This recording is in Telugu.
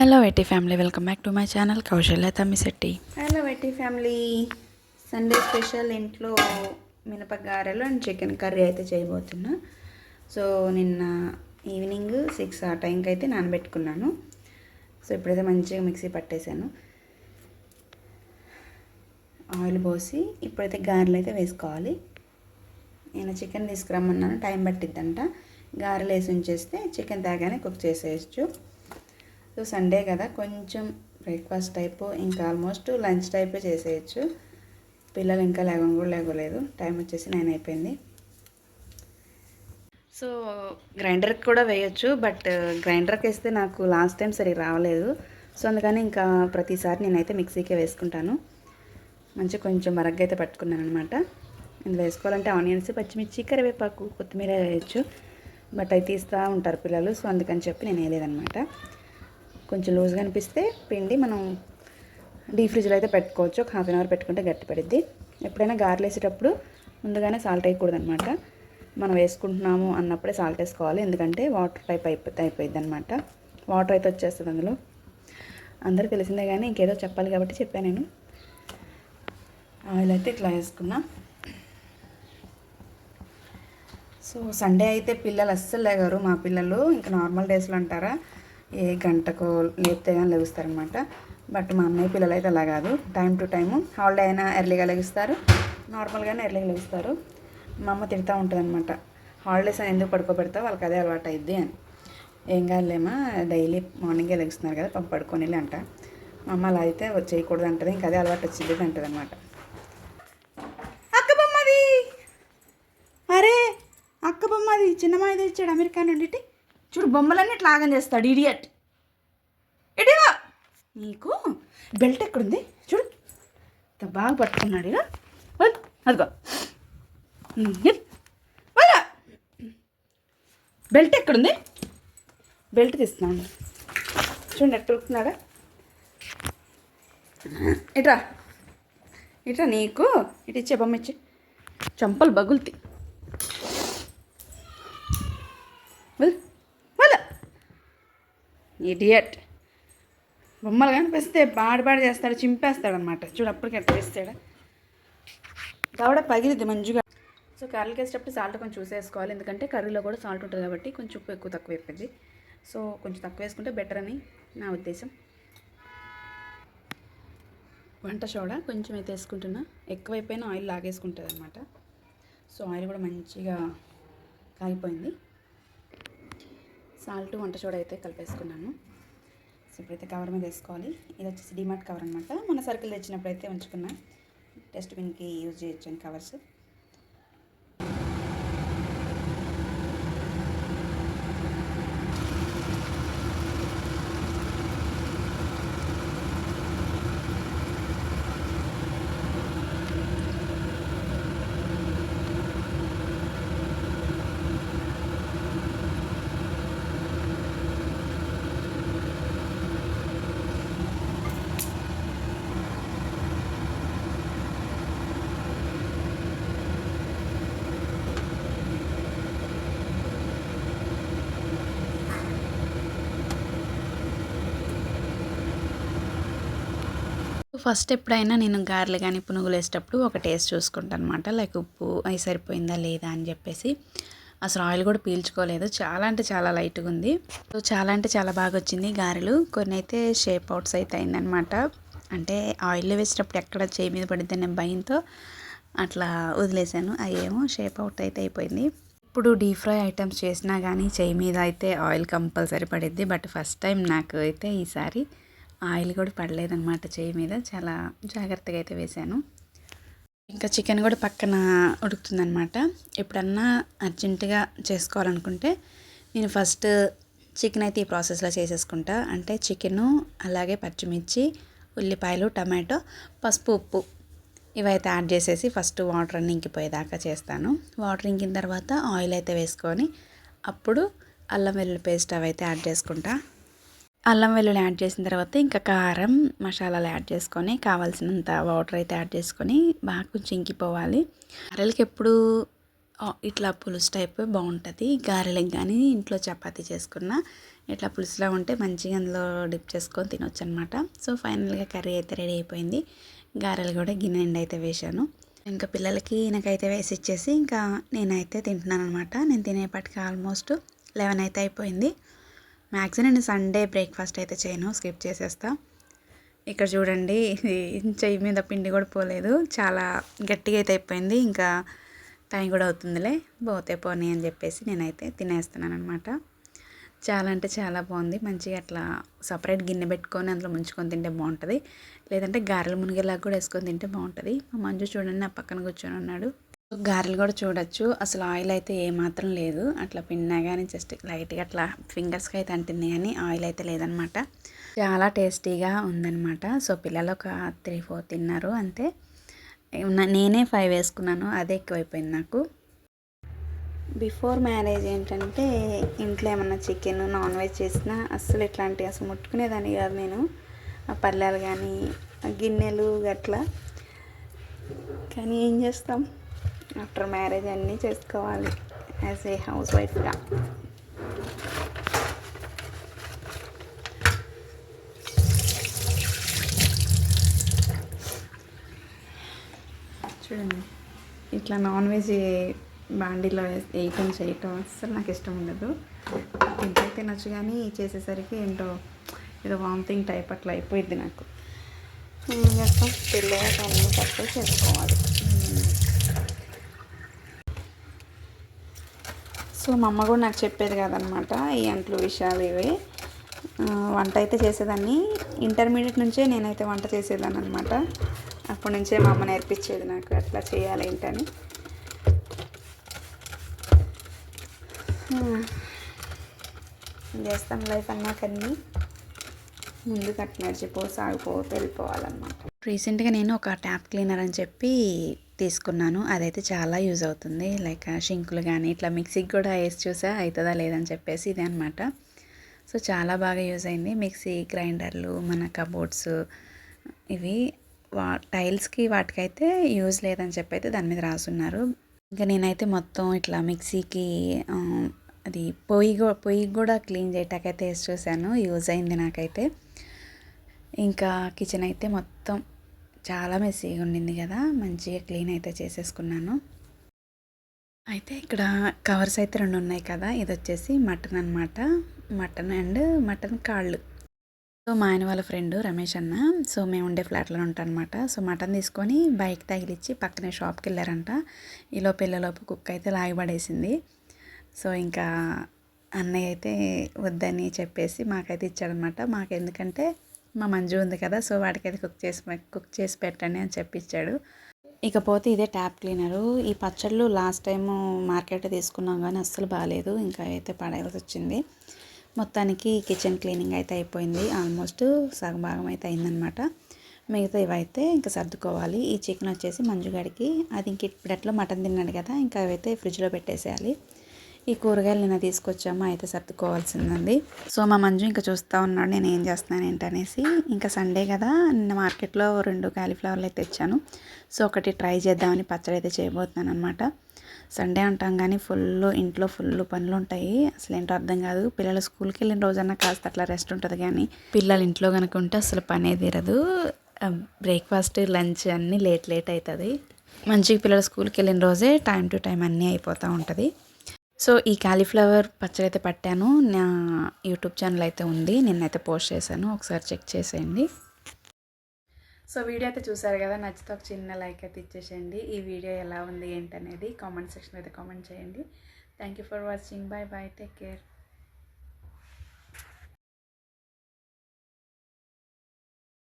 హలో వెట్టి family welcome back to my channel Kausalya Tammisetti hello వెట్టి ఫ్యామిలీ సండే స్పెషల్ ఇంట్లో మినపగారెలు అండ్ చికెన్ కర్రీ అయితే చేయబోతున్నా. సో నిన్న ఈవినింగ్ సిక్స్ ఆ టైంకి అయితే నానబెట్టుకున్నాను. సో ఇప్పుడైతే మంచిగా మిక్సీ పట్టేశాను ఆయిల్ పోసి ఇప్పుడైతే గారెలు అయితే వేసుకోవాలి. నేను చికెన్ తీసుకురమ్మన్నాను టైం పట్టిద్దంట. గారెలు వేసి ఉంచేస్తే చికెన్ తాగానే కుక్ చేసేయచ్చు. సో సండే కదా కొంచెం బ్రేక్ఫాస్ట్ టైపు ఇంకా ఆల్మోస్ట్ లంచ్ టైపే చేసేయచ్చు. పిల్లలు ఇంకా లేవడం కూడా లేవలేదు టైం వచ్చేసి నైన్ అయిపోయింది. సో గ్రైండర్కి కూడా వేయొచ్చు బట్ గ్రైండర్కి వేస్తే నాకు లాస్ట్ టైం సరిగ్గా రావలేదు. సో అందుకని ఇంకా ప్రతిసారి నేనైతే మిక్సీకే వేసుకుంటాను. మంచిగా కొంచెం మరగ్గా అయితే పట్టుకున్నాను అనమాట ఇందులో వేసుకోవాలంటే ఆనియన్స్ పచ్చిమిర్చి కరివేపాకు కొత్తిమీర వేయచ్చు. బట్ అవి తీస్తూ ఉంటారు పిల్లలు సో అందుకని చెప్పి నేను వేయలేదనమాట కొంచెం లూజ్గా అనిపిస్తే పిండి మనం డీ ఫ్రిడ్జ్లో అయితే పెట్టుకోవచ్చు. ఒక హాఫ్ అన్ అవర్ పెట్టుకుంటే గట్టి పడిద్ది. ఎప్పుడైనా గారెలు వేసేటప్పుడు ముందుగానే సాల్ట్ వేయకూడదు అనమాట మనం వేసుకుంటున్నాము అన్నప్పుడే సాల్ట్ వేసుకోవాలి. ఎందుకంటే వాటర్ టైప్ అయిపోతే అయిపోయింది అనమాట వాటర్ అయితే వచ్చేస్తుంది అందులో. అందరూ తెలిసిందే కానీ ఇంకేదో చెప్పాలి కాబట్టి చెప్పాను నేను. ఆయిల్ అయితే ఇట్లా వేసుకున్నా. సో సండే అయితే పిల్లలు అస్సలు లేగారు మా పిల్లలు. ఇంకా నార్మల్ డేస్లో అంటారా? ఏ గంటకు లేపితే కానీ లెగుస్తారనమాట బట్ మా అన్నయ్య పిల్లలు అయితే అలా కాదు. టైం టు టైము హాలిడే అయినా ఎర్లీగా లెగుస్తారు. నార్మల్గానే ఎర్లీగా లెగుస్తారు. మా అమ్మ తిడతా ఉంటుంది అనమాట హాలిడేస్ అని ఎందుకు పడుకోబెడతావు? వాళ్ళకి అదే అలవాటు అయింది అని. ఏం కాదులేమా డైలీ మార్నింగే లెగుస్తున్నారు కదా పంప పడుకొని అంట మా అమ్మ అలా అయితే చేయకూడదు అంటది ఇంకా అదే అలవాటు వచ్చింది అంటది అనమాట అక్క బొమ్మది! అరే అక్క బొమ్మది చిన్నమ్మాయి తెచ్చాడు ఇచ్చాడు అమెరికా నుండి చూడు బొమ్మలన్నీ ఇట్లా ఆగం చేస్తాడు ఇడియట్ ఇడివా! నీకు బెల్ట్ ఎక్కడుంది? చూడు. ఇంత బాగా పట్టుకున్నాడు ఇక అదిగో. బెల్ట్ ఎక్కడుంది? బెల్ట్ తీస్తున్నాను. చూడండి ఎట్లా ఉరుకుతున్నాడా ఇట్రా. ఇట్రా నీకు. ఇటు ఇచ్చే బొమ్మ ఇచ్చే. చంపలు బగులుతాయి. ఇడియట్. బొమ్మలు కనిపిస్తే బాడి చేస్తాడు చింపేస్తాడు అనమాట చూడు అప్పటికి ఎట్లా వేస్తాడు దవడ పగిలిద్ది మంచిగా సో కర్రీలు వేసేటప్పుడు సాల్ట్ కొంచెం చూసేసుకోవాలి. ఎందుకంటే కర్రీలో కూడా సాల్ట్ ఉంటుంది కాబట్టి కొంచెం ఉప్పు ఎక్కువ తక్కువ అయిపోయింది. సో కొంచెం తక్కువ వేసుకుంటే బెటర్ అని నా ఉద్దేశం. వంట సోడా కొంచెం అయితే వేసుకుంటున్నా. ఎక్కువైపోయినా ఆయిల్ లాగేసుకుంటుంది అనమాట సో ఆయిల్ కూడా మంచిగా కాగిపోయింది సాల్ట్ వంట సోడా అయితే కలిపేసుకున్నాను. సో ఇప్పుడైతే కవర్ మీద వేసుకోవాలి. ఇది వచ్చేసి డిమార్ట్ కవర్ అనమాట మన సర్కిల్ తెచ్చినప్పుడు అయితే ఉంచుకున్నా. డస్ట్బిన్కి యూజ్ చేయొచ్చు అని కవర్స్ ఫస్ట్ ఎప్పుడైనా నేను గారెలు కానీ పునుగులు వేసేటప్పుడు ఒక టేస్ట్ చూసుకుంటాను అనమాట లైక్ ఉప్పు అవి సరిపోయిందా లేదా అని చెప్పేసి. అసలు ఆయిల్ కూడా పీల్చుకోలేదు. చాలా అంటే చాలా లైట్గా ఉంది. సో చాలా అంటే చాలా బాగా వచ్చింది గారెలు. కొన్ని అయితే షేప్ అవుట్స్ అయితే అయిందనమాట అంటే ఆయిల్ వేసేటప్పుడు ఎక్కడ చేయి మీద పడితే నేను భయంతో అట్లా వదిలేసాను. అయ్యేమో షేప్ అవుట్ అయితే అయిపోయింది. ఇప్పుడు డీప్ ఫ్రై ఐటమ్స్ చేసినా కానీ చేయి మీద అయితే ఆయిల్ కంపల్సరీ పడిద్ది. బట్ ఫస్ట్ టైం నాకు అయితే ఈసారి ఆయిల్ కూడా పడలేదన్నమాట చేయి మీద. చాలా జాగ్రత్తగా అయితే వేశాను. ఇంకా చికెన్ కూడా పక్కన ఉడుకుతుందనమాట ఎప్పుడన్నా అర్జెంటుగా చేసుకోవాలనుకుంటే నేను ఫస్ట్ చికెన్ అయితే ఈ ప్రాసెస్లో చేసేసుకుంటా. అంటే చికెను అలాగే పచ్చిమిర్చి ఉల్లిపాయలు టమాటో పసుపు ఉప్పు ఇవైతే యాడ్ చేసేసి ఫస్ట్ వాటర్ అన్ని ఇంకిపోయేదాకా చేస్తాను. వాటర్ ఇంకిన తర్వాత ఆయిల్ అయితే వేసుకొని అప్పుడు అల్లం వెల్లుల్లి పేస్ట్ అవి అయితే యాడ్ చేసుకుంటా. అల్లం వెల్లుల్లి యాడ్ చేసిన తర్వాత ఇంకా కారం మసాలాలు యాడ్ చేసుకొని కావాల్సినంత వాటర్ అయితే యాడ్ చేసుకొని బాగా కొంచెం ఇంకిపోవాలి. గారెలకి ఎప్పుడు ఇట్లా పులుసు టైప్ బాగుంటుంది. గారెలకు కానీ ఇంట్లో చపాతీ చేసుకున్న ఇట్లా పులుసులా ఉంటే మంచిగా అందులో డిప్ చేసుకొని తినొచ్చు అనమాట సో ఫైనల్గా కర్రీ అయితే రెడీ అయిపోయింది. గారెలు కూడా గిన్నె నిండా అయితే వేశాను. ఇంకా పిల్లలకి నాకైతే వేసి ఇచ్చేసి ఇంకా నేనైతే తింటున్నాను అనమాట నేను తినేపాటికి ఆల్మోస్ట్ లెవెన్ అయితే అయిపోయింది. మ్యాక్సిమం నేను సండే బ్రేక్ఫాస్ట్ అయితే చేయను. స్కిప్ చేసేస్తా. ఇక్కడ చూడండి చెయ్యి మీద పిండి కూడా పోలేదు. చాలా గట్టిగా అయితే అయిపోయింది. ఇంకా టైం కూడా అవుతుందిలే. పోతే పోనీ అని చెప్పేసి నేనైతే తినేస్తున్నాను అనమాట చాలా అంటే చాలా బాగుంది. మంచిగా అట్లా సపరేట్ గిన్నె పెట్టుకొని అందులో ముంచుకొని తింటే బాగుంటుంది. లేదంటే గారెలు మునిగేలాగా కూడా వేసుకొని తింటే బాగుంటుంది. మా మంజు చూడండి నా పక్కన కూర్చొని ఉన్నాడు. గారెలు కూడా చూడొచ్చు. అసలు ఆయిల్ అయితే ఏమాత్రం లేదు. అట్లా పిన్నా కానీ జస్ట్ లైట్గా అట్లా ఫింగర్స్కి అయితే అంటుంది కానీ ఆయిల్ అయితే లేదనమాట. చాలా టేస్టీగా ఉందన్నమాట సో పిల్లలు ఒక త్రీ ఫోర్ తిన్నారు అంతే. నేనే ఫైవ్ వేసుకున్నాను. అదే ఎక్కువైపోయింది నాకు. బిఫోర్ మ్యారేజ్ ఏంటంటే ఇంట్లో ఏమన్నా చికెన్ నాన్ వెజ్ చేసినా అస్సలు ఇట్లాంటివి అసలు ముట్టుకునేదాన్ని కాదు నేను. ఆ పల్లెలు కానీ ఆ గిన్నెలు గట్లా. కానీ ఏం చేస్తాం? ఆఫ్టర్ మ్యారేజ్ అన్నీ చేసుకోవాలి యాజ్ ఏ హౌస్ వైఫ్గా. చూడండి ఇట్లా నాన్ వెజ్ బాండీలో వేయటం చేయటం అస్సలు నాకు ఇష్టం ఉండదు. తింటే తినొచ్చు కానీ చేసేసరికి ఏంటో ఏదో వామిటింగ్ టైప్ అట్లా అయిపోయింది నాకు. ఏం చేస్తాం? పిల్లలకి అన్ని తక్కువ చేసుకోవాలి సో మా అమ్మ కూడా నాకు చెప్పేది కాదనమాట ఈ అంట్లు విషయాలు ఇవి. వంట అయితే చేసేదాన్ని. ఇంటర్మీడియట్ నుంచే నేనైతే వంట చేసేదాన్ని అనమాట. అప్పటి నుంచే మా అమ్మ నేర్పించేది నాకు అట్లా చేయాలి ఏంటని. చేస్తాం లైఫ్ అన్నాకన్నీ ముందుకు అట్లా నడిచిపో సాగిపో వెళ్ళిపోవాలన్నమాట. రీసెంట్గా నేను ఒక ట్యాప్ క్లీనర్ అని చెప్పి తీసుకున్నాను. అదైతే చాలా యూజ్ అవుతుంది. లైక్ షింకులు కానీ ఇట్లా మిక్సీకి కూడా వేసి చూసా అవుతుందా లేదని చెప్పేసి ఇదే అనమాట సో చాలా బాగా యూజ్ అయింది. మిక్సీ గ్రైండర్లు మన కబోర్డ్స్ ఇవి వా టైల్స్కి వాటికైతే యూజ్ లేదని చెప్పి అయితే దాని మీద రాసున్నారు. ఇంకా నేనైతే మొత్తం ఇట్లా మిక్సీకి అది పొయ్యి పొయ్యి కూడా క్లీన్ చేయటాకైతే వేసి చూశాను యూజ్ అయింది నాకైతే. ఇంకా కిచెన్ అయితే మొత్తం చాలా మెస్సీగా ఉండింది కదా. మంచిగా క్లీన్ అయితే చేసేసుకున్నాను. అయితే ఇక్కడ కవర్స్ అయితే రెండు ఉన్నాయి కదా. ఇది వచ్చేసి మటన్ అనమాట మటన్ అండ్ మటన్ కాళ్ళు. సో మా ఆయన వాళ్ళ ఫ్రెండ్ రమేష్ అన్న. సో మేము ఉండే ఫ్లాట్లో ఉంటాం అనమాట సో మటన్ తీసుకొని బైక్ తగిలిచ్చి పక్కనే షాప్కి వెళ్ళారంట. ఈలో పిల్లలోపు కుక్క అయితే లాగిపడేసింది సో ఇంకా అన్నయ్య అయితే వద్దని చెప్పేసి మాకైతే ఇచ్చాడనమాట మాకు ఎందుకంటే మా మంజు ఉంది కదా సో వాడికైతే కుక్ చేసి కుక్ చేసి పెట్టండి అని చెప్పిచ్చాడు. ఇకపోతే ఇదే ట్యాప్ క్లీనరు ఈ పచ్చళ్ళు లాస్ట్ టైం మార్కెట్ తీసుకున్నాం కానీ అస్సలు బాగాలేదు ఇంకా అయితే పడేయాల్సి వచ్చింది. మొత్తానికి కిచెన్ క్లీనింగ్ అయితే అయిపోయింది. ఆల్మోస్ట్ సగం భాగం అయితే అయిందనమాట మిగతా ఇవైతే ఇంకా సర్దుకోవాలి. ఈ చికెన్ వచ్చేసి మంజుగాడికి అది ఇంక ఇప్పుడట్లో మటన్ తిన్నాడు కదా ఇంకా అవైతే ఫ్రిడ్జ్లో పెట్టేసేయాలి. ఈ కూరగాయలు నిన్న తీసుకొచ్చామో అయితే సర్దుకోవాల్సిందండి. సో మా మంజు ఇంకా చూస్తూ ఉన్నాడు నేను ఏం చేస్తున్నాను ఏంటనేసి. ఇంకా సండే కదా నిన్న మార్కెట్లో రెండు కాలీఫ్లవర్లు అయితే తెచ్చాను. సో ఒకటి ట్రై చేద్దామని పచ్చడి అయితే చేయబోతున్నాను అనమాట సండే అంటాం కానీ ఫుల్ ఇంట్లో ఫుల్ పనులు ఉంటాయి. అసలు ఏంటో అర్థం కాదు. పిల్లలు స్కూల్కి వెళ్ళిన రోజన్నా కాస్త అట్లా రెస్ట్ ఉంటుంది కానీ. పిల్లలు ఇంట్లో కనుక ఉంటే అసలు పనే తీరదు. బ్రేక్ఫాస్ట్ లంచ్ అన్నీ లేట్ లేట్ అవుతుంది. మంచిగా పిల్లలు స్కూల్కి వెళ్ళిన రోజే టైం టు టైం అన్నీ అయిపోతూ ఉంటుంది. సో ఈ కాలీఫ్లవర్ పచ్చడి అయితే పట్టాను. నా యూట్యూబ్ ఛానల్ అయితే ఉంది. నిన్నైతే పోస్ట్ చేశాను. ఒకసారి చెక్ చేసేయండి. సో వీడియో అయితే చూసారు కదా? నచ్చితే ఒక చిన్న లైక్ అయితే ఇచ్చేసేయండి. ఈ వీడియో ఎలా ఉంది ఏంటనేది కామెంట్ సెక్షన్ అయితే కామెంట్ చేయండి. Thank you for watching. Bye bye take care.